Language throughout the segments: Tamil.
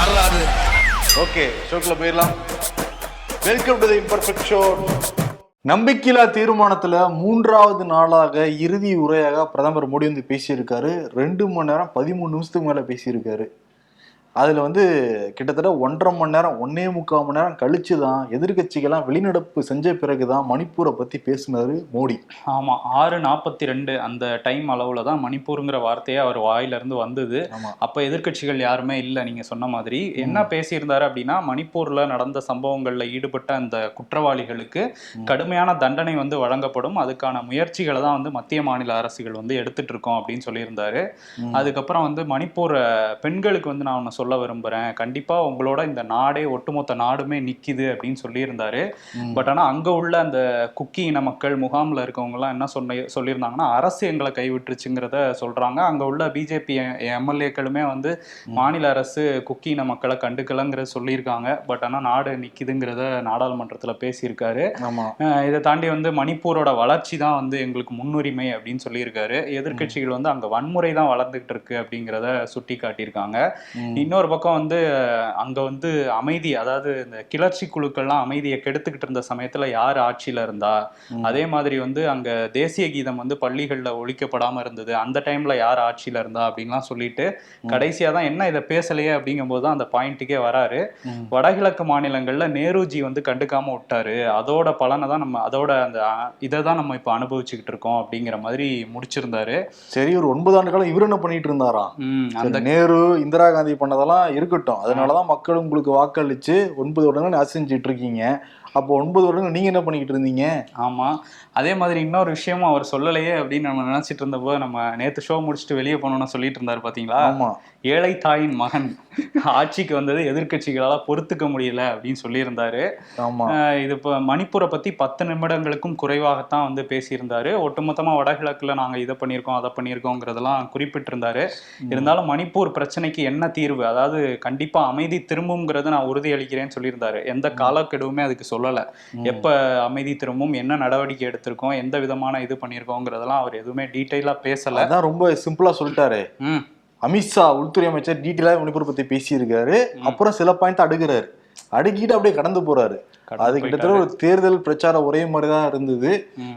வரலாறு ஓகே ஷோக்கில் போயிடலாம். Welcome to the imperfect show நம்பிக்கையில்லா தீர்மானத்துல மூன்றாவது நாளாக இறுதி உரையாக பிரதமர் மோடி வந்து பேசியிருக்காரு. ரெண்டு மணி நேரம் பதிமூணு நிமிஷத்துக்கு மேல பேசியிருக்காரு. அதுல வந்து கிட்டத்தட்ட ஒன்றரை மணி நேரம் ஒன்னே முக்கால் மணி நேரம் கழிச்சு தான் எதிர்கட்சிகள்லாம் வெளிநடப்பு செஞ்ச பிறகுதான் மணிப்பூரை பத்தி பேசினாரு மோடி. ஆமா ஆறு நாற்பத்தி ரெண்டு அந்த டைம் அளவுல தான் மணிப்பூருங்கிற வார்த்தையே அவர் வாயில இருந்து வந்தது அப்ப எதிர்க்கட்சிகள் யாருமே இல்லை நீங்க சொன்ன மாதிரி. என்ன பேசியிருந்தாரு அப்படின்னா மணிப்பூர்ல நடந்த சம்பவங்கள்ல ஈடுபட்ட அந்த குற்றவாளிகளுக்கு கடுமையான தண்டனை வந்து வழங்கப்படும். அதுக்கான முயற்சிகளை தான் வந்து மத்திய மாநில அரசுகள் வந்து எடுத்துட்டு இருக்கோம் அப்படின்னு சொல்லியிருந்தாரு. அதுக்கப்புறம் வந்து மணிப்பூர் பெண்களுக்கு வந்து நான் ஒன்று சொல்ல விரும்புறேன். கண்டிப்பா உங்களோட இந்த நாடே ஒட்டுமொத்த நாடுமே நிக்குது அப்படின்னு சொல்லியிருந்தாரு. பட் ஆனா அங்க உள்ள அந்த குக்கி இன மக்கள் முகாம்ல இருக்கவங்க எல்லாம் என்ன சொன்ன சொல்லியிருந்தாங்கன்னா அரசு எங்களை கைவிட்டுருச்சுங்கிறத சொல்றாங்க. அங்க உள்ள பிஜேபி எம்எல்ஏக்களுமே வந்து மாநில அரசு குக்கி இன மக்களை கண்டுக்கலங்கிறத சொல்லியிருக்காங்க. பட் ஆனா நாடு நிக்குதுங்கிறத நாடாளுமன்றத்துல பேசியிருக்காரு. இதை தாண்டி வந்து மணிப்பூரோட வளர்ச்சி தான் வந்து எங்களுக்கு முன்னுரிமை அப்படின்னு சொல்லியிருக்காரு. எதிர்க்கட்சிகள் வந்து அங்க வன்முறை தான் வளர்ந்துகிட்டு இருக்கு அப்படிங்கிறத சுட்டி காட்டியிருக்காங்க. இன்னொரு பக்கம் வந்து அங்க வந்து அமைதி அதாவது இந்த கிளர்ச்சி குழுக்கள்லாம் அமைதியை கெடுத்துக்கிட்டு இருந்த சமயத்துல யார் ஆட்சியில இருந்தா. அதே மாதிரி வந்து அங்க தேசிய கீதம் வந்து பள்ளிகள்ல ஒழிக்கப்படாம இருந்தது அந்த டைம்ல யார் ஆட்சியில இருந்தா அப்படின்லாம் சொல்லிட்டு கடைசியா தான் என்ன இதை பேசலையே அப்படிங்கும்போது தான் அந்த பாயிண்ட்டுக்கே வராரு. வடகிழக்கு மாநிலங்கள்ல நேருஜி வந்து கண்டுக்காம விட்டாரு. அதோட பலனை தான் நம்ம அதோட அந்த இதை தான் நம்ம இப்போ அனுபவிச்சுக்கிட்டு இருக்கோம் அப்படிங்கிற மாதிரி முடிச்சிருந்தாரு. சரி ஒரு ஒன்பது ஆண்டு காலம் இவர் என்ன பண்ணிட்டு இருந்தாராம்? அந்த நேரு இந்திரா காந்தி அதெல்லாம் இருக்கட்டும். அதனாலதான் மக்கள் உங்களுக்கு வாக்களிச்சு ஒன்பது வருடங்கள் ஆட்சி இருக்கீங்க. அப்போ ஒன்பது வருடங்கள் நீங்க என்ன பண்ணிக்கிட்டு இருந்தீங்க? ஆமா. அதே மாதிரி இன்னொரு விஷயமும் அவர் சொல்லலையே அப்படின்னு நம்ம நினைச்சிட்டு இருந்தப்போ நம்ம நேத்து ஷோ முடிச்சுட்டு வெளியே போனோம்னு சொல்லிட்டு இருந்தாரு பாத்தீங்களா? ஆமா. ஏழை தாயின் மகன். ஆட்சிக்கு வந்தது எதிர்க்கட்சிகளால பொறுத்துக்க முடியல அப்படின்னு சொல்லியிருந்தாரு. இது இப்போ மணிப்பூரை பத்தி பத்து நிமிடங்களுக்கும் குறைவாகத்தான் வந்து பேசியிருந்தாரு. ஒட்டுமொத்தமா வடகிழக்குல நாங்க இதை பண்ணியிருக்கோம் அதை பண்ணியிருக்கோங்கிறதெல்லாம் குறிப்பிட்டிருந்தாரு. இருந்தாலும் மணிப்பூர் பிரச்சனைக்கு என்ன தீர்வு? அதாவது கண்டிப்பா அமைதி திரும்புங்கிறது நான் உறுதி அளிக்கிறேன்னு சொல்லியிருந்தாரு. எந்த காலக்கெடுவுமே அதுக்கு சொல்லல. எப்ப அமைதி திரும்பும் என்ன நடவடிக்கை எடுத்திருக்கோம் எந்த விதமான இது பண்ணியிருக்கோங்கிறதெல்லாம் அவர் எதுவுமே டீட்டெயிலா பேசல. அதான் ரொம்ப சிம்பிளா சொல்லிட்டாரு. அமித்ஷா உள்துறை அமைச்சர் டீட்டெயிலா மணிப்பூர் பத்தி பேசியிருக்காரு. அப்புறம் சில பாயிண்ட் அடுக்குறாரு. அடுக்கிட்டு அப்படியே கடந்து போறாரு. அது கிட்டத்தட்ட ஒரு தேர்தல் பிரச்சாரம் ஒரே மாதிரி தான் இருந்தது.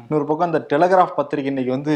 இன்னொரு பக்கம் அந்த டெலகிராஃப் பத்திரிகை இன்னைக்கு வந்து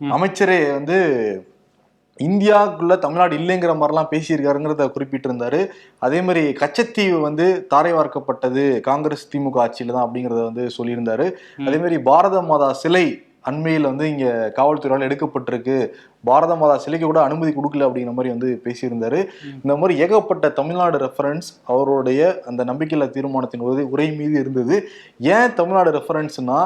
அமைச்சரே வந்து இந்தியாவுக்குள்ள தமிழ்நாடு இல்லைங்கிற மாதிரிலாம் பேசியிருக்காருங்கிறத குறிப்பிட்டிருந்தாரு. அதே மாதிரி கச்சத்தீவு வந்து தாரை வார்க்கப்பட்டது காங்கிரஸ் திமுக ஆட்சியில தான் அப்படிங்கறத வந்து சொல்லியிருந்தாரு. அதே மாதிரி பாரத மாதா சிலை அண்மையில் வந்து இங்க காவல்துறையால் எடுக்கப்பட்டிருக்கு. பாரத மாதா சிலைக்கு கூட அனுமதி கொடுக்கல அப்படிங்கிற மாதிரி வந்து பேசியிருந்தாரு. இந்த மாதிரி ஏகப்பட்ட தமிழ்நாடு ரெஃபரன்ஸ் அவருடைய அந்த நம்பிக்கையில்லா தீர்மானத்தின் போது உரை மீது இருந்தது. ஏன் தமிழ்நாடு ரெஃபரன்ஸ்னா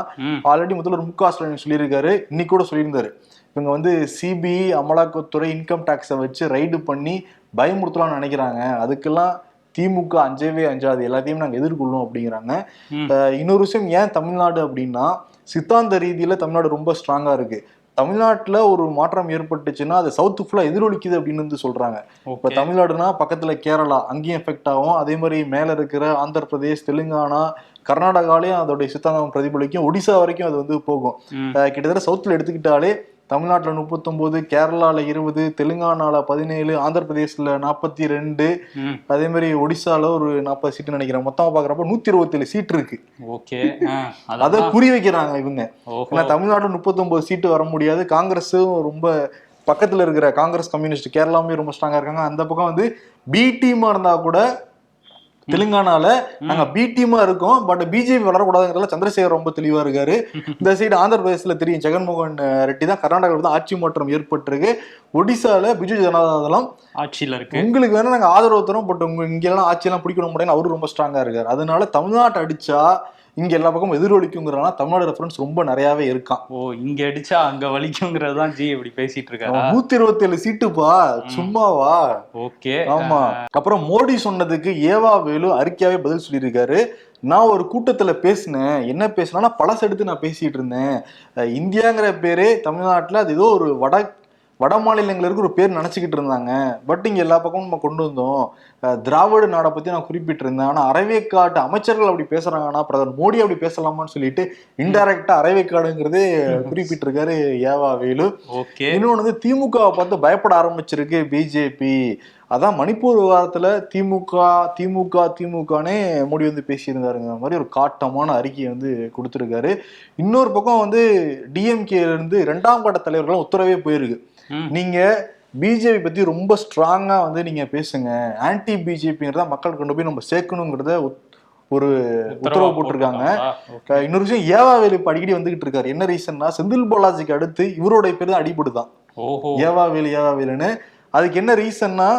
ஆல்ரெடி முதல்வர் மு க ஸ்டாலின் சொல்லியிருக்காரு இன்னைக்கு கூட சொல்லியிருந்தாரு. இவங்க வந்து சிபிஐ அமலாக்கத்துறை இன்கம் டேக்ஸை வச்சு ரைடு பண்ணி பயமுறுத்தலாம்னு நினைக்கிறாங்க. அதுக்கெல்லாம் திமுக அஞ்சவே அஞ்சாது. எல்லாத்தையும் நாங்கள் எதிர்கொள்ளும் அப்படிங்கிறாங்க. இன்னொரு விஷயம் ஏன் தமிழ்நாடு அப்படின்னா சித்தாந்த ரீதியில தமிழ்நாடு ரொம்ப ஸ்ட்ராங்கா இருக்கு. தமிழ்நாட்டுல ஒரு மாற்றம் ஏற்பட்டுச்சுன்னா அது சவுத் ஃபுல்லா எதிரொலிக்குது அப்படின்னு வந்து சொல்றாங்க. இப்ப தமிழ்நாடுனா பக்கத்துல கேரளா அங்கேயும் எஃபெக்ட் ஆகும். அதே மாதிரி மேல இருக்கிற ஆந்திர பிரதேஷ் தெலுங்கானா கர்நாடகாலையும் அதோடைய சித்தாந்தம் பிரதிபலிக்கும். ஒடிசா வரைக்கும் அது வந்து போகும். கிட்டத்தட்ட சவுத்துல எடுத்துக்கிட்டாலே தமிழ்நாட்டுல முப்பத்தொன்பது கேரளால இருபது தெலுங்கானால பதினேழு ஆந்திர பிரதேஷ்ல நாற்பத்தி ரெண்டு அதே மாதிரி ஒடிசால ஒரு நாற்பது சீட்டு நினைக்கிறேன். மொத்தமா பாக்குறப்ப நூத்தி இருபத்தேழு சீட் இருக்கு. ஓகே அதை புரி வைக்கிறாங்க இவங்க. ஏன்னா தமிழ்நாடு முப்பத்தொன்பது சீட்டு வர முடியாது. காங்கிரஸும் ரொம்ப பக்கத்துல இருக்கிற காங்கிரஸ் கம்யூனிஸ்ட் கேரளாமே ரொம்ப ஸ்ட்ராங்கா இருக்காங்க. அந்த பக்கம் வந்து பி டீமா இருந்தா கூட தெலுங்கானால நாங்க பி டீமா இருக்கோம். பட் பிஜேபி வளரக்கூடாதுங்கிறதுல சந்திரசேகர் ரொம்ப தெளிவா இருக்காரு இந்த சைடு ஆந்திர பிரதேசத்துல தெரியும். ஜெகன்மோகன் ரெட்டி தான் கர்நாடகாவில் தான் ஆட்சி மாற்றம் ஏற்பட்டிருக்கு. ஒடிசால பிஜு ஜனதா தளம் ஆட்சியில இருக்கு. உங்களுக்கு வேணா நாங்க ஆதரவு தரோம் பட் உங்க இங்க எல்லாம் ஆட்சி எல்லாம் பிடிக்கணும் முடியும் அவரு ரொம்ப ஸ்ட்ராங்கா இருக்காரு. அதனால தமிழ்நாட்டை அடிச்சா இங்க எல்லா பக்கமும் எதிரொலிக்குங்கிறனால தமிழ்நாடு ரெஃபரன்ஸ் ரொம்ப நிறையவே இருக்கான் ஓ இங்க அடிச்சா அங்க வலிக்குங்கிறது தான் ஜி இப்படி பேசிட்டு இருக்காரா நூத்தி இருபத்தி ஏழு சீட்டுப்பா சும்மாவா? ஓகே. ஆமா. அப்புறம் மோடி சொன்னதுக்கு ஏவா வேலு அறிக்கையாவே பதில் சொல்லியிருக்காரு. நான் ஒரு கூட்டத்துல பேசினேன். என்ன பேசினா பழச எடுத்து நான் பேசிட்டு இருந்தேன். இந்தியாங்கிற பேரே தமிழ்நாட்டுல அது ஏதோ ஒரு வட வட மாநிலங்களுக்கு ஒரு பேர் நினைச்சுக்கிட்டு இருந்தாங்க. பட் இங்க எல்லா பக்கமும் நம்ம கொண்டு வந்தோம். திராவிட நாடை பத்தி நான் குறிப்பிட்டிருந்தேன். ஆனா அரைவேக்காட்டு அமைச்சர்கள் அப்படி பேசுறாங்கன்னா பிரதமர் மோடி அப்படி பேசலாமான்னு சொல்லிட்டு இன்டைரக்டா அரைவேக்காடுங்கிறதே குறிப்பிட்டிருக்காரு ஏவா வேலு. ஓகே. இன்னொன்று வந்து திமுகவை பார்த்து பயப்பட ஆரம்பிச்சிருக்கு பிஜேபி. அதான் மணிப்பூர் விவகாரத்துல திமுக திமுக திமுகனே மோடி வந்து பேசியிருந்தாருங்கிற மாதிரி ஒரு காட்டமான அறிக்கையை வந்து கொடுத்துருக்காரு. இன்னொரு பக்கம் வந்து டிஎம்கே இருந்து இரண்டாம் கட்ட தலைவர்களும் உத்தரவே போயிருக்கு. நீங்க பிஜேபி பத்தி ரொம்ப ஸ்ட்ராங்கா வந்து நீங்க பேசுங்க. ஆன்டி பிஜேபிங்கிறத மக்கள் கொண்டு போய் நம்ம சேர்க்கணுங்கிறத ஒரு உத்தரவு போட்டிருக்காங்க. இன்னொரு விஷயம் ஏவாவேலு இப்ப அடிக்கடி வந்துகிட்டு இருக்காரு. என்ன ரீசன்னா செந்தில் பாலாஜிக்கு அடுத்து இவருடைய பேர் தான் அடிபடுதான். ஓஹோ. ஏவாவேலு ஏவாவேலுன்னு. அதுக்கு என்ன ரீசன்னா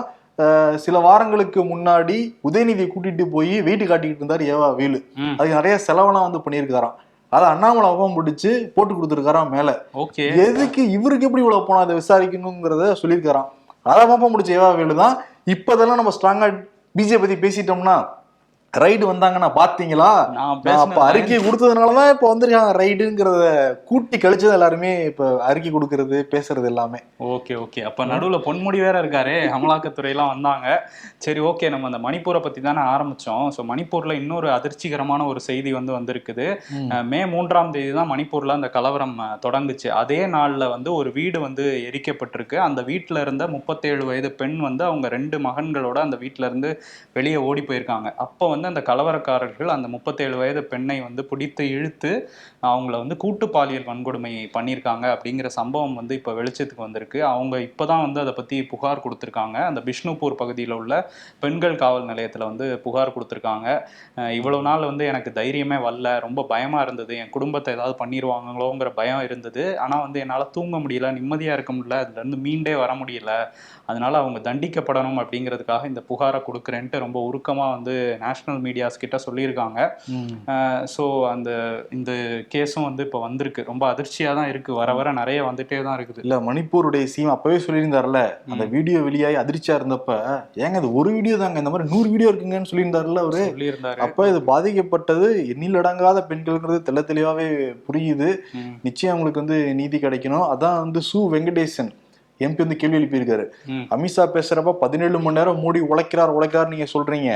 சில வாரங்களுக்கு முன்னாடி உதயநிதியை கூட்டிட்டு போய் வெயிட் காட்டிக்கிட்டு இருந்தார் ஏவாவேலு. ம். அதுக்கு நிறைய செலவெல்லாம் வந்து பண்ணியிருக்காராம் அதை அண்ணாமலை அவன் பிடிச்சு போட்டு கொடுத்துருக்காராம் மேல. ஓகே. எதுக்கு இவருக்கு எப்படி இவ்வளவு போனா அதை விசாரிக்கணுங்கிறத சொல்லியிருக்காராம். அதை மாப்பா முடிச்ச ஏவாவேலு தான். இப்பதெல்லாம் நம்ம ஸ்ட்ராங்கா பிஜேபி பத்தி பேசிட்டோம்னா ரைடு வந்தாங்கன்னா பாத்தீங்களா? அப்ப அறிக்கை கொடுத்ததுனாலதான் இப்ப வந்திருக்காங்க. ரைடுங்கிறத கூட்டி கழிச்சது எல்லாருமே இப்ப அறிக்கை கொடுக்கறது பேசுறது எல்லாமே. Okay okay. அப்ப நடுவுல பொன்முடி வேற இருக்காரு. அமலாக்கத்துறை எல்லாம் வந்தாங்க. சரி ஓகே. நம்ம அந்த மணிப்பூரை பத்தி தானே ஆரம்பிச்சோம். ஸோ மணிப்பூர்ல இன்னொரு அதிர்ச்சிகரமான ஒரு செய்தி வந்து வந்திருக்குது. மே. மூன்றாம் தேதி தான் மணிப்பூர்ல அந்த கலவரம் தொடங்குச்சு. அதே நாள்ல வந்து ஒரு வீடு வந்து எரிக்கப்பட்டிருக்கு. அந்த வீட்டுல இருந்த முப்பத்தேழு வயது பெண் வந்து அவங்க ரெண்டு மகன்களோட அந்த வீட்டுல இருந்து வெளியே ஓடி போயிருக்காங்க. அப்போ வந்து அந்த கலவரக்காரர்கள் அந்த முப்பத்தேழு வயது பெண்ணை வந்து பிடித்து இழுத்து அவங்கள வந்து கூட்டு பாலியல் வன்கொடுமை பண்ணியிருக்காங்க அப்படிங்கிற சம்பவம் வந்து இப்போ வெளிச்சத்துக்கு வந்திருக்கு. அவங்க இப்போதான் வந்து அதை பற்றி புகார் கொடுத்துருக்காங்க. அந்த பிஷ்ணுபூர் பகுதியில் உள்ள பெண்கள் காவல் நிலையத்தில் வந்து புகார் கொடுத்துருக்காங்க. இவ்வளோ நாள் வந்து எனக்கு தைரியமே வரல ரொம்ப பயமாக இருந்தது என் குடும்பத்தை ஏதாவது பண்ணிடுவாங்களோங்கிற பயம் இருந்தது. ஆனால் வந்து என்னால் தூங்க முடியல நிம்மதியாக இருக்க முடியல அதுலேருந்து மீண்டே வர முடியல. அதனால் அவங்க தண்டிக்கப்படணும் அப்படிங்கிறதுக்காக இந்த புகாரை கொடுக்குறேன்ட்டு ரொம்ப உருக்கமாக வந்து நேஷனல் மீடியாஸ் கிட்ட சொல்லியிருக்காங்க. ஸோ அந்த இந்த கேஸும் வந்து இப்போ வந்திருக்கு. ரொம்ப அதிர்ச்சியாக தான் இருக்கு. வர வர நிறைய வந்துட்டே தான் இருக்குது. இல்ல மணிப்பூருடைய சீம் அப்பவே சொல்லியிருந்தாருல அந்த வீடியோ வெளியாகி அதிர்ச்சியா இருந்தப்ப ஏங்க இது ஒரு வீடியோ தாங்க இந்த மாதிரி நூறு வீடியோ இருக்குங்கன்னு சொல்லியிருந்தாருல்ல அவரு? சொல்லியிருந்தாரு. அப்ப இது பாதிக்கப்பட்டது எண்ணிலடங்காத பெண்கள்ங்கிறது தெள்ள தெளிவாவே புரியுது. நிச்சயம் அவங்களுக்கு வந்து நீதி கிடைக்கணும். அதான் வந்து சு வெங்கடேசன் எம்பி வந்து கேள்வி எழுப்பியிருக்காரு. அமித்ஷா பேசுறப்ப பதினேழு மணி நேரம் மோடி உழைக்கிறார் உழைக்கிறார் நீங்க சொல்றீங்க.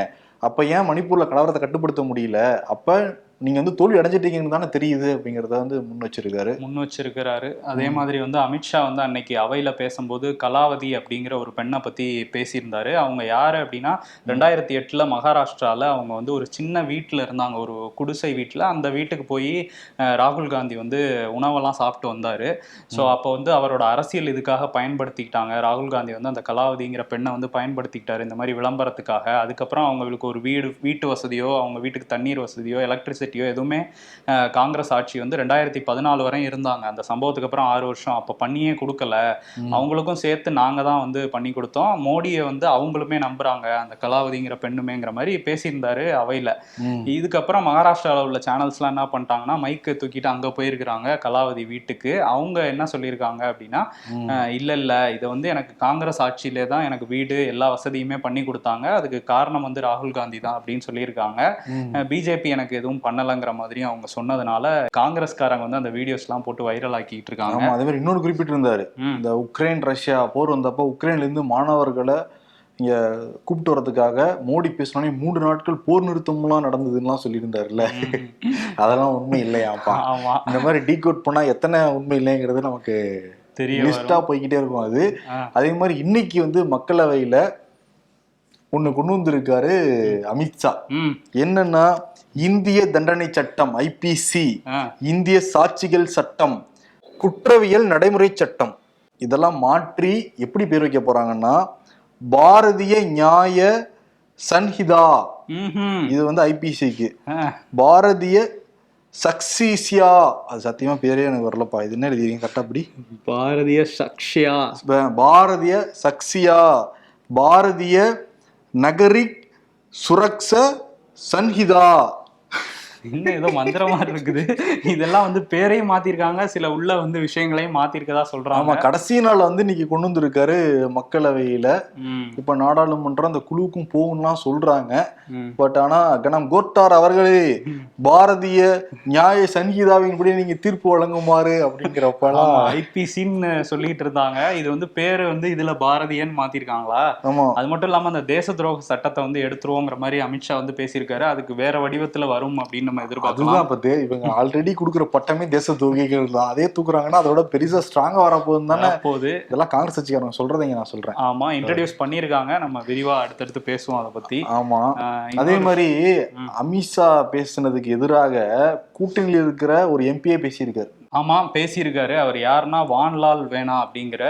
அப்போ ஏன் மணிப்பூரில் கலவரத்தை கட்டுப்படுத்த முடியல? அப்போ நீங்க வந்து தோல்வி அடைஞ்சிட்டீங்கன்னு தானே தெரியுது அப்படிங்கறத வந்து முன் வச்சிருக்காரு. முன் வச்சிருக்கிறாரு. அதே மாதிரி வந்து அமித்ஷா வந்து அன்னைக்கு அவையில பேசும்போது கலாவதி அப்படிங்கிற ஒரு பெண்ணை பத்தி பேசியிருந்தாரு. அவங்க யாரு அப்படின்னா ரெண்டாயிரத்தி எட்டுல மகாராஷ்டிரால அவங்க வந்து ஒரு சின்ன வீட்டுல இருந்தாங்க. ஒரு குடிசை வீட்டுல அந்த வீட்டுக்கு போய் ராகுல் காந்தி வந்து உணவெல்லாம் சாப்பிட்டு வந்தாரு. ஸோ அப்போ வந்து அவரோட அரசியல் இதுக்காக பயன்படுத்திக்கிட்டாங்க. ராகுல் காந்தி வந்து அந்த கலாவதிங்கிற பெண்ணை வந்து பயன்படுத்திக்கிட்டாரு இந்த மாதிரி விளம்பரத்துக்காக. அதுக்கப்புறம் அவங்களுக்கு ஒரு வீடு வீட்டு வசதியோ அவங்க வீட்டுக்கு தண்ணீர் வசதியோ எலக்ட்ரிசிட்டியோ எதுவுமே காங்கிரஸ் ஆட்சி வந்து ரெண்டாயிரத்தி பதினாலு வரையும் இருந்தாங்க. அந்த சம்பவத்துக்கு அப்புறம் ஆறு வருஷம். அப்போ பண்ணியே கொடுக்கல. அவங்களுக்கும் சேர்த்து நாங்க தான் வந்து பண்ணி கொடுத்தோம். மோடியை வந்து அவங்களுமே நம்புறாங்க. அந்த கலாவதிங்கிற பெண்ணுமேங்கிற மாதிரி பேசியிருந்தாரு அவையில. இதுக்கப்புறம் மகாராஷ்டிராவில் உள்ள சேனல்ஸ்லாம் என்ன பண்ணிட்டாங்கன்னா மைக்கை தூக்கிட்டு அங்கே போயிருக்கிறாங்க கலாவதி வீட்டுக்கு. அவங்க என்ன சொல்லியிருக்காங்க அப்படின்னா இல்ல இல்ல இது வந்து எனக்கு காங்கிரஸ் ஆட்சியிலே தான் எனக்கு வீடு எல்லா வசதியுமே பண்ணி கொடுத்தாங்க. அதுக்கு காரணம் வந்து ராகுல் காந்தி தான் அப்படின்னு சொல்லியிருக்காங்க. பிஜேபி எனக்கு எதுவும் பண்ணலைங்கிற மாதிரியும் அவங்க சொன்னதுனால காங்கிரஸ்காரங்க வந்து அந்த வீடியோஸ்லாம் போட்டு வைரல் ஆக்கிட்டு இருக்காங்க அதே மாதிரி இன்னொரு குறிப்பிட்டிருந்தாரு. இந்த உக்ரைன் ரஷ்யா போர் வந்தப்ப உக்ரைன்ல இருந்து மாணவர்களை இங்க கூப்பிட்டு வரதுக்காக மோடி பேசினோடனே மூன்று நாட்கள் போர் நிறுத்தம்லாம் நடந்ததுலாம் சொல்லியிருந்தாருல்ல. அதெல்லாம் உண்மை இல்லையாப்பா. இந்த மாதிரி டீகோட் பண்ணா எத்தனை உண்மை இல்லைங்கிறது நமக்கு தெரிய லிஸ்டா போய்கிட்டே இருக்கும். அது. அதே மாதிரி இன்னைக்கு வந்து மக்களவையில ஒண்ணு கொண்டு வந்திருக்காரு அமித்ஷா என்னன்னா இந்திய தண்டனை சட்டம் ஐபிசி இந்திய சாட்சிகள் சட்டம் குற்றவியல் நடைமுறை சட்டம் இதெல்லாம் மாற்றி எப்படி பேர் வைக்க போறாங்கன்னா பாரதிய நியாய சன்ஹிதா. இது வந்து ஐபிசிக்கு பாரதிய சக்சீசியா. அது சத்தியமா பேரே எனக்கு வரலப்பா. இது என்ன எழுதிருக்கீங்க? கரெக்டா அப்படி பாரதிய சக்ஷியா. பாரதிய சக்சியா பாரதிய நகரிக் சுரக்ஷ சன்ஹிதா. இன்னும் ஏதோ மந்திரமா இருக்குது. இதெல்லாம் வந்து பேரையும் மாத்திருக்காங்க. சில உள்ள வந்து விஷயங்களையும் மாத்திருக்கதா ஆமா சொல்றாங்க கடைசி நாள் வந்து இன்னைக்கு கொண்டு வந்திருக்காரு மக்களவையில. இப்ப நாடாளுமன்றம் அந்த குழுவுக்கும் போகும்லாம் சொல்றாங்க. பட் ஆனா கனம் கோட்டார் அவர்களே பாரதிய நியாய சங்கீதாவின்படி நீங்க தீர்ப்பு வழங்குமாறு அப்படிங்கிறப்பெல்லாம் ஐபிசின்னு சொல்லிட்டு இருந்தாங்க. இது வந்து பேரு வந்து இதுல பாரதியன்னு மாத்திருக்காங்களா? ஆமா. அது மட்டும் இல்லாம அந்த தேச துரோக சட்டத்தை வந்து எடுத்துருவோங்கிற மாதிரி அமித்ஷா வந்து பேசியிருக்காரு. அதுக்கு வேற வடிவத்துல வரும் அப்படின்னு நம்ம எதிர்பார்க்கலாம். அதுதான் இப்ப இவங்க ஆல்ரெடி கொடுக்குற பட்டமே தேச துரோகிகள் தான். அதே தூக்குறாங்கன்னா அதோட பெருசா ஸ்ட்ராங்கா வரப்போகுது தானே போது இதெல்லாம் காங்கிரஸ் கட்சிக்காரங்க சொல்றதைங்க நான் சொல்றேன். ஆமா இன்ட்ரடியூஸ் பண்ணிருக்காங்க நம்ம விரிவா அடுத்தடுத்து பேசுவோம் அதை பத்தி. ஆமா. அதே மாதிரி. அமித்ஷா பேசுனதுக்கு எதிராக கூட்டணியில் இருக்கிற ஒரு எம்பியே பேசியிருக்காரு. ஆமா பேசியிருக்காரு. அவர் யாருன்னா வான்லால் வேணா அப்படிங்கிற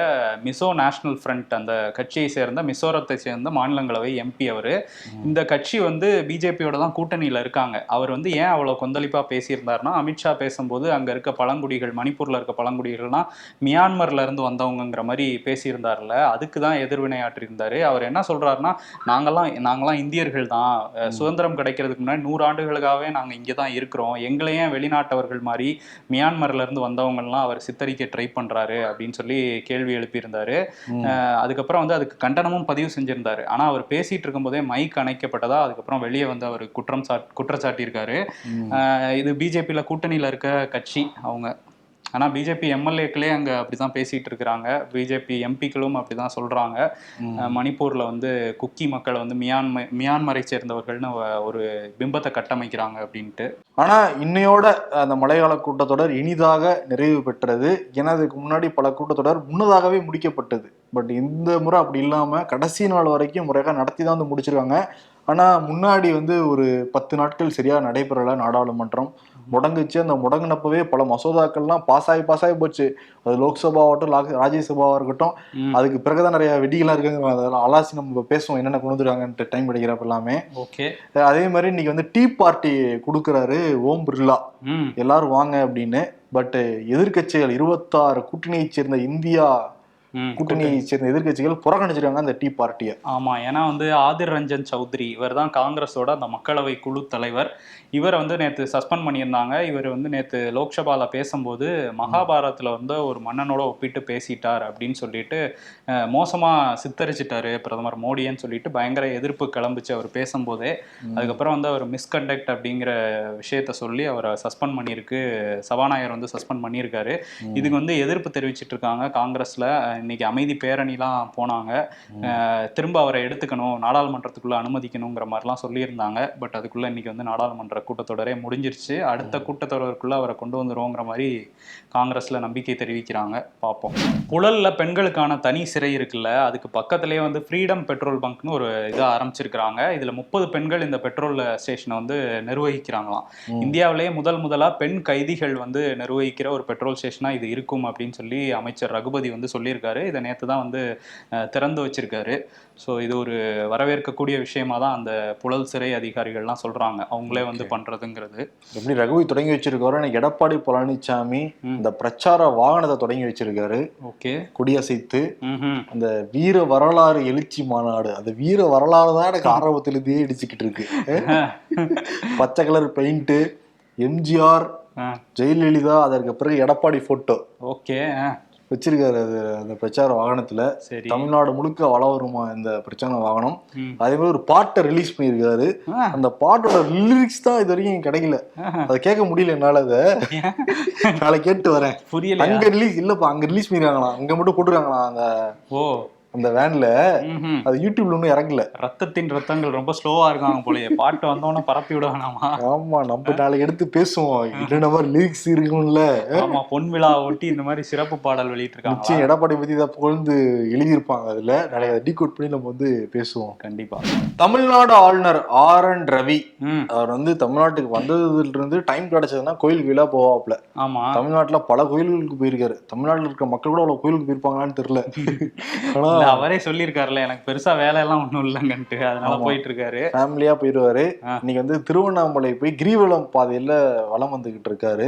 மிசோ நேஷனல் ஃப்ரண்ட் அந்த கட்சியை சேர்ந்த மிசோரத்தை சேர்ந்த மாநிலங்களவை எம்பி அவரு. இந்த கட்சி வந்து பிஜேபியோட தான் கூட்டணியில இருக்காங்க. அவர் வந்து ஏன் அவ்வளவு கொந்தளிப்பா பேசியிருந்தாருன்னா அமித்ஷா பேசும்போது அங்க இருக்க பழங்குடிகள் மணிப்பூர்ல இருக்க பழங்குடிகள்லாம் மியான்மர்ல இருந்து வந்தவங்கங்கிற மாதிரி பேசியிருந்தார்ல அதுக்கு தான் எதிர்வினையாற்றியிருந்தாரு. அவர் என்ன சொல்றாருன்னா நாங்கெல்லாம் நாங்கெல்லாம் இந்தியர்கள் தான். சுதந்திரம் கிடைக்கிறதுக்கு முன்னாடி நூறு ஆண்டுகளுக்காகவே நாங்க இங்கே தான் இருக்கிறோம். எங்களையே வெளிநாட்டவர்கள் மாதிரி மியான்மர்ல இருந்து வந்தவங்கலாம் அவர் சித்தரிக்க ட்ரை பண்றாரு அப்படின்னு சொல்லி கேள்வி எழுப்பியிருந்தாரு. அதுக்கப்புறம் வந்து அதுக்கு கண்டனமும் பதிவு செஞ்சிருந்தாரு. ஆனா அவர் பேசிட்டு இருக்கும்போதே மைக் அணைக்கப்பட்டதா அதுக்கப்புறம் வெளியே வந்து அவர் குற்றம் சாட் குற்றச்சாட்டியிருக்காரு. இது பிஜேபியில கூட்டணியில இருக்க கட்சி அவங்க. ஆனா பிஜேபி எம்எல்ஏக்களே அங்க அப்படிதான் பேசிட்டு இருக்கிறாங்க. பிஜேபி எம்பிக்களும் அப்படிதான் சொல்றாங்க. ம். அஹ் மணிப்பூர்ல வந்து குக்கி மக்கள் வந்து மியான்ம மியான்மரை சேர்ந்தவர்கள்னு ஒரு பிம்பத்தை கட்டமைக்கிறாங்க அப்படின்ட்டு. ஆனா இன்னையோட அந்த மழைக்கால கூட்டத்தொடர் இனிதாக நிறைவு பெற்றது. ஏன்னா அதுக்கு முன்னாடி பல கூட்டத்தொடர் முன்னதாகவே முடிக்கப்பட்டது. பட் இந்த முறை அப்படி இல்லாம கடைசி நாள் வரைக்கும் முறையாக நடத்தி தான் வந்து முடிச்சிருக்காங்க. ஆனா முன்னாடி வந்து ஒரு பத்து நாட்கள் சரியா நடைபெறல நாடாளுமன்றம். முடங்குச்சு. அந்த முடங்கினப்பவே பல மசோதாக்கள்லாம் பாஸ் ஆகி பாஸ் ஆகி போச்சு. அது லோக்சபா ஆகட்டும் லா- ராஜ்யசபாவா இருக்கட்டும். அதுக்கு பிறகுதான் நிறைய விதிகள்லாம் இருக்குங்க. அதெல்லாம் அலாசி நம்ம பேசுவோம். என்னென்ன கொண்டு வந்துருக்காங்கன்ட்டு டைம் கிடைக்கிறப்ப எல்லாமே. ஓகே. அதே மாதிரி இன்னைக்கு வந்து டீ பார்ட்டி கொடுக்குறாரு ஓம் பிர்லா. எல்லாரும் வாங்க அப்படின்னு. பட் எதிர்க்கட்சிகள் இருபத்தாறு கூட்டணியைச் சேர்ந்த இந்தியா ம் கூட்டணியை சேர்ந்த எதிர்க்கட்சிகள் புறக்கணிச்சிருக்காங்க அந்த டீ பார்ட்டியை. ஆமா ஏன்னா வந்து ஆதிர் ரஞ்சன் சௌத்ரி இவர் தான் காங்கிரஸோட அந்த மக்களவை குழு தலைவர். இவரை வந்து நேத்து சஸ்பெண்ட் பண்ணியிருந்தாங்க. இவர் வந்து நேத்து லோக்சபால பேசும்போது மகாபாரதத்துல வந்து ஒரு மன்னனோட ஒப்பிட்டு பேசிட்டார் அப்படின்னு சொல்லிட்டு அஹ், மோசமா சித்தரிச்சிட்டாரு பிரதமர் மோடின்னு சொல்லிட்டு பயங்கர எதிர்ப்பு கிளம்பிச்சு அவர் பேசும்போதே. அதுக்கப்புறம் வந்து அவர் மிஸ்கண்டக்ட் அப்படிங்கிற விஷயத்த சொல்லி அவரை சஸ்பெண்ட் பண்ணியிருக்கு. சபாநாயகர் வந்து சஸ்பெண்ட் பண்ணியிருக்காரு. இதுக்கு வந்து எதிர்ப்பு தெரிவிச்சிட்டு இருக்காங்க காங்கிரஸ்ல. இன்னைக்கு அமைதி பேரணிலாம் போனாங்க. திரும்ப அவரை எடுத்துக்கணும் நாடாளுமன்றத்துக்குள்ள அனுமதிக்கணுங்கிற மாதிரிலாம் சொல்லியிருந்தாங்க. பட் அதுக்குள்ள இன்னைக்கு வந்து நாடாளுமன்ற கூட்டத்தொடரே முடிஞ்சிருச்சு. அடுத்த கூட்டத்தொடருக்குள்ள அவரை கொண்டு வந்துருவோங்கிற மாதிரி காங்கிரஸ்ல நம்பிக்கை தெரிவிக்கிறாங்க. பார்ப்போம் புழல்ல பெண்களுக்கான தனி சிறை இருக்குல்ல அதுக்கு பக்கத்திலேயே வந்து ஃப்ரீடம் பெட்ரோல் பங்க்னு ஒரு இதை ஆரம்பிச்சிருக்கிறாங்க. இதுல முப்பது பெண்கள் இந்த பெட்ரோல் ஸ்டேஷனை வந்து நிர்வகிக்கிறாங்களாம். இந்தியாவிலேயே முதல் முதலா பெண் கைதிகள் வந்து நிர்வகிக்கிற ஒரு பெட்ரோல் ஸ்டேஷனா இது இருக்கும் அப்படின்னு சொல்லி அமைச்சர் ரகுபதி வந்து சொல்லியிருக்காரு. இதை நேத்து தான் வந்து திறந்து வச்சிருக்காரு. ஸோ இது ஒரு வரவேற்கக்கூடிய விஷயமா தான் அந்த புழல் சிறை அதிகாரிகள்லாம் சொல்றாங்க. அவங்களே வந்து பண்றதுங்கிறது. எப்படி ரகுவி தொடங்கி வச்சிருக்காரோ எடப்பாடி பழனிசாமி. இந்த பிரச்சார வாகனத்தை தொடங்கி வச்சிருக்காரு. ஓகே. கொடியசைத்து அந்த வீர வரலாறு எழுச்சி மாநாடு. அந்த வீர வரலாறு தான் எனக்கு ஆரம்பத்திலிருந்தே இடிச்சுக்கிட்டு இருக்கு. பச்சை கலர் பெயிண்ட் எம்ஜிஆர் ஜெயலலிதா அதற்கு பிறகு எடப்பாடி போட்டோ ஓகே வச்சிருக்காரு அது அந்த பிரச்சார வாகனத்துல. தமிழ்நாடு முழுக்க வள வருமா இந்த பிரச்சார வாகனம். அதே மாதிரி ஒரு பாட்டை ரிலீஸ் பண்ணியிருக்காரு. அந்த பாட்டோட லிரிக்ஸ் தான் இது வரைக்கும் கிடைக்கல. அதை கேட்க முடியல என்னால அதை. நாளை கேட்டு வரேன். புரியலையா? அங்க ரிலீஸ் இல்லப்பா அங்க ரிலீஸ் பண்ணிருக்காங்களாம். அங்க மட்டும் போட்டுருக்காங்களாம் அந்த ஓ. அந்த வேன்ல. அது யூடியூப்ல ஒன்றும் இறங்கல. ரத்தத்தின் ரத்தங்கள் ரொம்ப ஸ்லோவா இருக்காங்க போலயே. பாட்டு வந்தோடனே பரப்பி விடுவானாமா? ஆமா நம்ம நாளைக்கு எடுத்து பேசுவோம். என்னென்ன மாதிரி லிரிக்ஸ் இருக்கும்ல? ஆமா பொன் விழா ஒட்டி இந்த மாதிரி சிறப்பு பாடல் வெளியிட்டு இருக்காங்க நிச்சயம் எடப்பாடி பத்தி தான் புகழ்ந்து எழுதியிருப்பாங்க அதுல. நாளைக்கு அதை டீகோட் பண்ணி நம்ம வந்து பேசுவோம். கண்டிப்பா. தமிழ்நாடு ஆளுநர் ஆர். என். ரவி. அவர் வந்து தமிழ்நாட்டுக்கு வந்ததுல இருந்து டைம் கிடைச்சதுன்னா கோயில் கோயிலா போவாப்ல ஆமா. தமிழ்நாட்டுல பல கோயில்களுக்கு போயிருக்காரு. தமிழ்நாட்டுல இருக்க மக்கள் கூட அவ்வளவு கோயிலுக்கு போயிருப்பாங்களான்னு தெரியல. ஆனா அவரே சொல்லியிருக்காருல்ல எனக்கு பெருசா வேலை எல்லாம் ஒண்ணும் இல்லைங்கன்ட்டு. அதனால. போயிட்டு இருக்காரு ஃபேமிலியா போயிருவாரு. ஆ. இன்னைக்கு வந்து திருவண்ணாமலை போய் கிரிவலம் பாதையில வலம் வந்துகிட்டு இருக்காரு.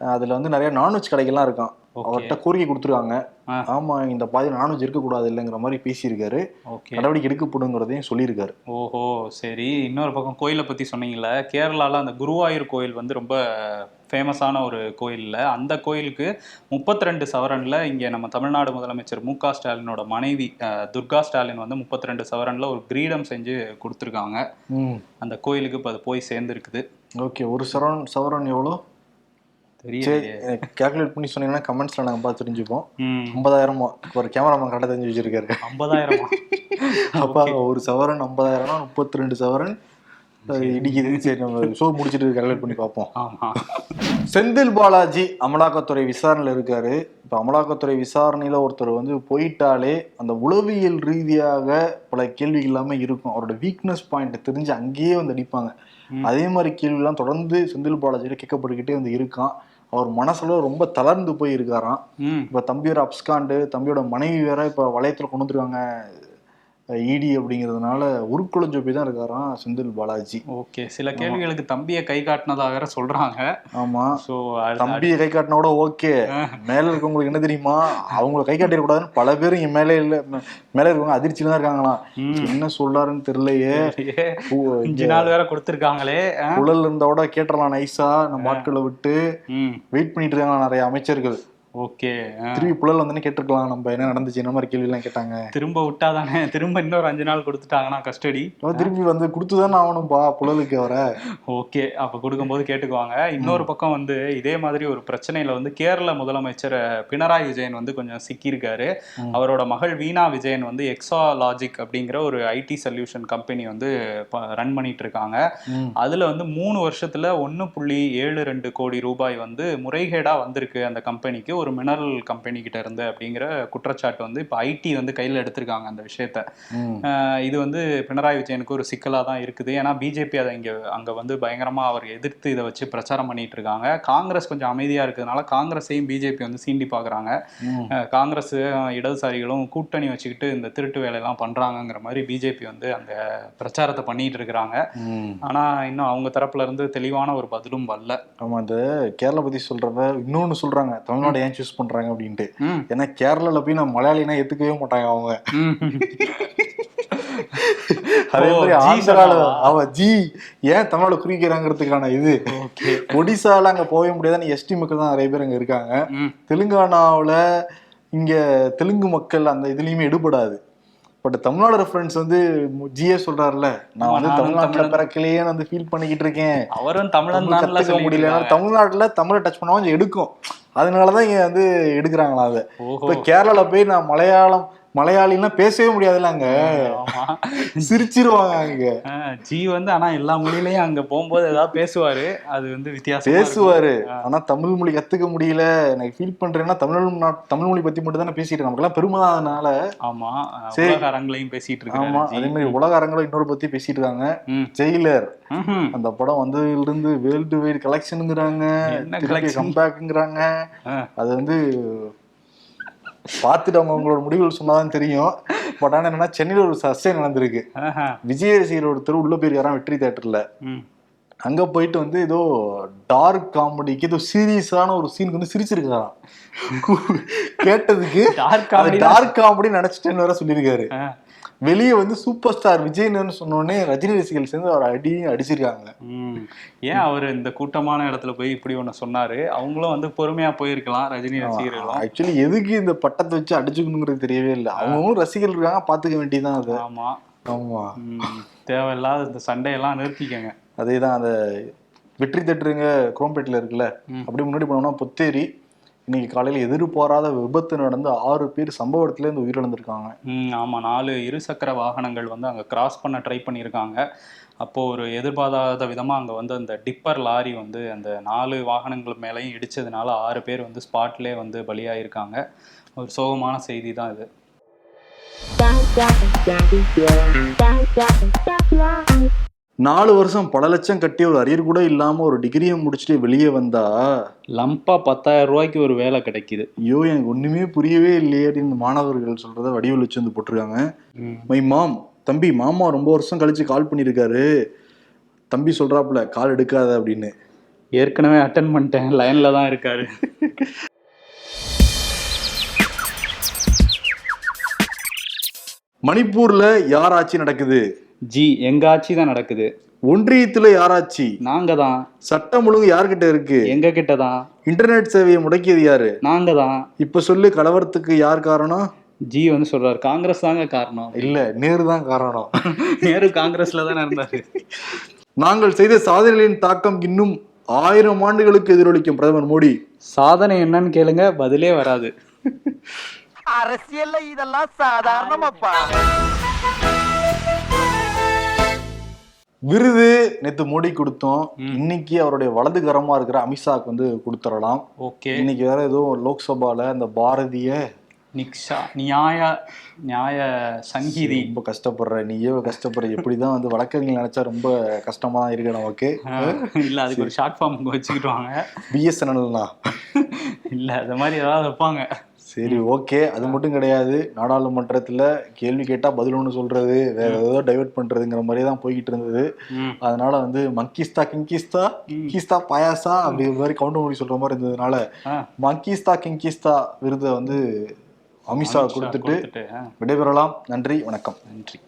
அதுல வந்து நிறைய நான்வெஜ் கடைகள்லாம் இருக்கான் ஓகே. அவர்கிட்ட கோரிக்கை கொடுத்துருக்காங்க. ஆமா இந்த பாதையில் நான்வெஜ் இருக்கக்கூடாது இல்லைங்கிற மாதிரி பேசியிருக்காரு. நடவடிக்கை எடுக்கப்படுங்கிறதையும் சொல்லியிருக்காரு. ஓஹோ சரி. இன்னொரு பக்கம் கோயிலை பத்தி சொன்னீங்கல்ல கேரளால அந்த குருவாயூர் கோயில் வந்து ரொம்ப ஃபேமஸான ஒரு கோயில்ல. அந்த கோயிலுக்கு முப்பத்தி ரெண்டு சவரன்ல இங்க நம்ம தமிழ்நாடு முதலமைச்சர் மு க ஸ்டாலினோட மனைவி துர்கா ஸ்டாலின் வந்து முப்பத்தி ரெண்டு சவரன்ல ஒரு கிரீடம் செஞ்சு கொடுத்துருக்காங்க. அந்த கோயிலுக்கு இப்போ அது போய் சேர்ந்துருக்குது. ஓகே ஒரு சவரன் சவரன் எவ்வளோ? கேல்குலேட் பண்ணி சொன்னீங்கன்னா கமெண்ட்ஸ்ல நாங்க பார்த்து தெரிஞ்சுப்போம். ஐம்பதாயிரமா? ஒரு கேமராமேன் கரெக்டாக தெரிஞ்சு வச்சிருக்காரு. ஐம்பதாயிரமா? அப்பா ஒரு சவரன் ஐம்பதாயிரம்னா முப்பத்தி ரெண்டு சவரன் இடிக்குது. சரி நம்ம ஷோ முடிச்சிட்டு கேல்குலேட் பண்ணி பார்ப்போம். செந்தில் பாலாஜி அமலாக்கத்துறை விசாரணையில் இருக்காரு. இப்போ அமலாக்கத்துறை விசாரணையில் ஒருத்தர் வந்து போயிட்டாலே அந்த உளவியல் ரீதியாக பல கேள்விகள் எல்லாமே இருக்கும். அவரோட வீக்னஸ் பாயிண்ட் தெரிஞ்சு அங்கேயே வந்து அடிப்பாங்க. அதே மாதிரி கேள்விலாம் தொடர்ந்து செந்தில் பாலாஜியில கேட்கப்பட்டுக்கிட்டே வந்து இருக்கான். அவர் மனசுல ரொம்ப தளர்ந்து போய் இருக்காராம் இப்போ தம்பியோட அப்ஸ்காண்டு தம்பியோட மனைவி வேற இப்போ வளையத்தில் கொண்டு வந்துருக்காங்க இடி அப்படிங்கிறதுனால உருக்குலைஞ்சு போய் தான் இருக்காராம் செந்தில் பாலாஜி. ஓகே சில கேள்விகளுக்கு தம்பியை கை காட்டினதாக வேற சொல்றாங்க. ஆமா. ஸோ தம்பியை கை காட்டினா கூட ஓகே. மேல இருக்கவங்களுக்கு என்ன தெரியுமா? அவங்கள கை காட்டிடக்கூடாதுன்னு பல பேர் இங்க மேலே இல்ல மேல இருக்கவங்க அதிர்ச்சியில தான் இருக்காங்களாம். என்ன சொல்லாருன்னு தெரியலையே. அஞ்சு நாள் வேற கொடுத்துருக்காங்களே? குழல் இருந்தா கூட கேட்டுறலாம் நைஸா நம்ம ஆட்களை விட்டு வெயிட் பண்ணிட்டு இருக்காங்க நிறைய அமைச்சர்கள். ஓகே. திருப்பி புழல் வந்தோடனே கேட்டிருக்கலாம் நம்ம என்ன நடந்துச்சு என்ன மாதிரி கேள்வி எல்லாம் கேட்டாங்க. திரும்ப விட்டாதானே திரும்ப இன்னொரு அஞ்சு நாள் கொடுத்துட்டாங்கன்னா கஸ்டடி. திருப்பி வந்து கொடுத்துதானே ஆகணும்பா புழலுக்கு அவரை. ஓகே அப்ப கொடுக்கும்போது கேட்டுக்குவாங்க. இன்னொரு பக்கம் வந்து இதே மாதிரி ஒரு பிரச்சனையில வந்து கேரள முதலமைச்சர் பினராயி விஜயன் வந்து கொஞ்சம் சிக்கியிருக்காரு. அவரோட மகள் வீணா விஜயன் வந்து எக்ஸா லாஜிக் அப்படிங்கிற ஒரு ஐடி சொல்யூஷன் கம்பெனி வந்து ரன் பண்ணிட்டு இருக்காங்க. அதுல வந்து மூணு வருஷத்துல ஒன்னு புள்ளி ஏழு ரெண்டு கோடி ரூபாய் வந்து முறைகேடா வந்திருக்கு அந்த கம்பெனிக்கு. ஒரு மினரல் கம்பெனி கிட்ட இருந்து அப்படிங்கிற குற்றச்சாட்டு வந்து இப்போ ஐடி வந்து கையில எடுத்திருக்காங்க அந்த விஷயத்த. இது வந்து பினராயி விஜயனுக்கு ஒரு சிக்கலா தான் இருக்குது. ஏன்னா பிஜேபி அதை இங்க அங்க வந்து பயங்கரமா அவர் எதிர்த்து இதை வச்சு பிரச்சாரம் பண்ணிட்டு இருக்காங்க. காங்கிரஸ் கொஞ்சம் அமைதியா இருக்கிறதுனால காங்கிரஸையும் பிஜேபி வந்து சீண்டி. அஹ் காங்கிரஸ் இடதுசாரிகளும் கூட்டணி வச்சுக்கிட்டு இந்த திருட்டு வேலையெல்லாம் பண்றாங்கங்கிற மாதிரி பிஜேபி வந்து அந்த பிரச்சாரத்தை பண்ணிட்டு இருக்கிறாங்க. ம். ஆனா இன்னும் அவங்க தரப்புல இருந்து தெளிவான ஒரு பதிலும் வரல. ஆமா இந்த கேரளா பத்தி சொல்றப்ப இன்னொன்னு சொல்றாங்க. தமிழ்நாடு ஏன் சூஸ் பண்றாங்க அப்படின்ட்டு. ஏன்னா கேரளால போய் நான் மலையாளினா ஏத்துக்கவே மாட்டாங்க அவங்க. அதே மாதிரி ஜி ஆந்திரால சொன்னாவா? அவ ஜி ஏன் தமிழ்ல குறிக்கிறாங்கிறதுக்கான இது. ஒடிசால அங்க போகவே முடியாதுன்னு எஸ்டி மக்கள் தான் நிறைய பேர் அங்க இருக்காங்க. தெலுங்கானாவுல இங்க தெலுங்கு மக்கள் அந்த இதுலயுமே எடுபடாது பட் தமிழ்நாடு ரெஃபரன்ஸ் வந்து ஜிஏ சொல்றாருல நான் வந்து தமிழ்நாட்டுல. பிறக்கலையே வந்து ஃபீல் பண்ணிக்கிட்டு இருக்கேன். அவரும் தமிழன் முடியல தமிழ்நாட்டுல தமிழை டச் பண்ணா கொஞ்சம் எடுக்கும். அதனாலதான் இங்க வந்து எடுக்கிறாங்களா அதை. இப்ப கேரளால போய் நான் மலையாளம் மலையாளின்னா பேசவே ஆமா. சிரிச்சிருவாங்க அங்க. ஜி வந்து ஆனா எல்லா மொழியிலயும் அங்க போகும்போது ஏதாவது பேசுவாரு. அது வந்து வித்தியாசமா. பேசுவாரு. ஆனா தமிழ் மொழி கத்துக்க முடியல. எனக்கு ஃபீல் பண்றேன்னா தமிழ் தமிழ் மொழி பத்தி மட்டும் தானே பேசிட்டு நமக்கு எல்லாம் பெருமை தான் அதனால. ஆமா. சரி. உலக அரங்கிலையும் பேசிட்டு ஆமா. இருக்காரு அதே மாதிரி உலக அரங்கில இன்னொரு பத்தி பேசிட்டு இருக்காங்க. ஜெயிலர். அந்த படம் வந்ததுல இருந்து வேர்ல்டு வைட் கலெக்ஷனுங்கிறாங்க? கம்பேக்குங்கிறாங்க. அது வந்து பார்த்துட்டு அவங்க அவங்களோட முடிவுகள் சொன்னாதான் தெரியும் பட் ஆனா என்னன்னா சென்னையில ஒரு சர்ச்சை நடந்திருக்கு. விஜய் ரசிகர் ஒருத்தர் உள்ள போயிருக்காராம் வெற்றி தேட்டர்ல. அங்க போயிட்டு வந்து ஏதோ டார்க் காமெடிக்கு ஏதோ சீரியஸான ஒரு சீனுக்கு வந்து சிரிச்சிருக்காராம் கேட்டதுக்கு. டார்க் காமெடி நினைச்சிட்டேன்னு வேற சொல்லியிருக்காரு. வெளியே வந்து சூப்பர் ஸ்டார் விஜய்னு சொன்னோடனே ரஜினி ரசிகர்கள் சேர்ந்து அவர் அடி அடிச்சிருக்காங்க. ஏன் அவர் இந்த கூட்டமான இடத்துல போய் இப்படி ஒண்ணு சொன்னாரு? அவங்களும் வந்து பொறுமையா போயிருக்கலாம் ரஜினி ரசிகர்களும். ஆக்சுவலி எதுக்கு இந்த பட்டத்தை வச்சு அடிச்சுக்கணுங்கிறது தெரியவே இல்லை. அவங்களும் ரசிகர்கள் இருக்காங்க பாத்துக்க வேண்டியதுதான் அது. ஆமா. ஆமா. தேவையில்லாத இந்த சண்டையெல்லாம் நிறுத்திக்கங்க. அதேதான் அந்த வெற்றி தேட்டருங்க குரோம்பேட்டில் இருக்குல்ல ம். அப்படியே முன்னாடி போனோம்னா புத்தேரி இன்னைக்கு காலையில எதிர்பாராத விபத்து நடந்து ஆறு பேர் சம்பவ இடத்துல இருந்து உயிரிழந்திருக்காங்க ம் ஆமா நாலு இருசக்கர வாகனங்கள் வந்து அங்க கிராஸ் பண்ண ட்ரை பண்ணியிருக்காங்க அப்போ ஒரு எதிர்பாராத விதமா அங்க வந்து அந்த டிப்பர் லாரி வந்து அந்த நாலு வாகனங்கள் மேலேயும் இடிச்சதுனால ஆறு பேர் வந்து ஸ்பாட்லேயே வந்து பலியாயிருக்காங்க ஒரு சோகமான செய்தி தான் இது நாலு வருஷம் பல லட்சம் கட்டி ஒரு அரியர் கூட இல்லாம ஒரு டிகிரியை முடிச்சுட்டு வெளியே வந்தா லம்பா பத்தாயிரம் ரூபாய்க்கு ஒரு வேலை கிடைக்குது. ஐயோ எனக்கு ஒண்ணுமே புரியவே இல்லையே அப்படின்னு மாணவர்கள் சொல்றத வடிவில் வச்சு வந்து போட்டிருக்காங்க. மை. மாம் தம்பி மாமா ரொம்ப வருஷம் கழிச்சு கால் பண்ணியிருக்காரு. தம்பி சொல்றாப்புல கால் எடுக்காத அப்படின்னு. ஏற்கனவே அட்டன் பண்ணிட்டேன் லைன்ல தான் இருக்காரு. மணிப்பூர்ல யார் ஆட்சி நடக்குது? ஜி எங்க ஆட்சி தான் நடக்குது. ஒன்றியத்துல யார் ஆட்சி நாங்க தான் சட்டம் ஒழுங்கு யார்கிட்ட இருக்கு? எங்க கிட்ட தான் இன்டர்நெட் சேவையை முடக்கியது யாரு? நாங்க தான் இப்ப சொல்லு கலவரத்துக்கு யார் காரணம்? ஜி வந்து சொல்றாரு காங்கிரஸ் தாங்க காரணம். இல்ல நேரு தான் காரணம். நேரு காங்கிரஸ்ல தானே இருந்தாரு. நாங்கள் செய்த சாதனைகளின் தாக்கம் இன்னும் ஆயிரம் ஆண்டுகளுக்கு எதிரொலிக்கும் பிரதமர் மோடி. சாதனை என்னன்னு கேளுங்க பதிலே வராது. அரசியல்ல இதெல்லாம் சாதாரணமாப்பா. விருது நேத்து மோடி கொடுத்தோம். இன்னைக்கு அவருடைய வலது கரமா இருக்கிற அமித்ஷாக்கு வந்து கொடுத்துடலாம். ஓகே. இன்னைக்கு வேற ஏதோ லோக்சபால இந்த பாரதிய நிக்ஷா நியாய நியாய சங்கீதி. ரொம்ப கஷ்டப்படுற நீயே கஷ்டப்படுற எப்படிதான் வந்து வழக்கறிஞர் நினைச்சா ரொம்ப கஷ்டமா தான் இருக்கு நமக்கு. இல்ல அதுக்கு ஒரு ஷார்ட் ஃபார்ம் வச்சுக்கிட்டுவாங்க பிஎஸ்என்எல்னா இல்ல அது மாதிரி ஏதாவது வைப்பாங்க. சரி ஓகே. அது மட்டும் கிடையாது. நாடாளுமன்றத்துல கேள்வி கேட்டா பதில் ஒண்ணு சொல்றது வேற ஏதோ டைவர்ட் பண்றதுங்கிற மாதிரியே தான் போய்கிட்டு இருந்தது. அதனால வந்து மங்கிஸ்தா கிங்கிஸ்தா கீஸ்தா பாயாசா? அப்படிங்கிற மாதிரி கவுண்டர் மொழி சொல்ற மாதிரி இருந்ததுனால. மங்கிஸ்தா கிங்கிஸ்தா விருதை வந்து அமித்ஷா கொடுத்துட்டு விடைபெறலாம். நன்றி வணக்கம். நன்றி.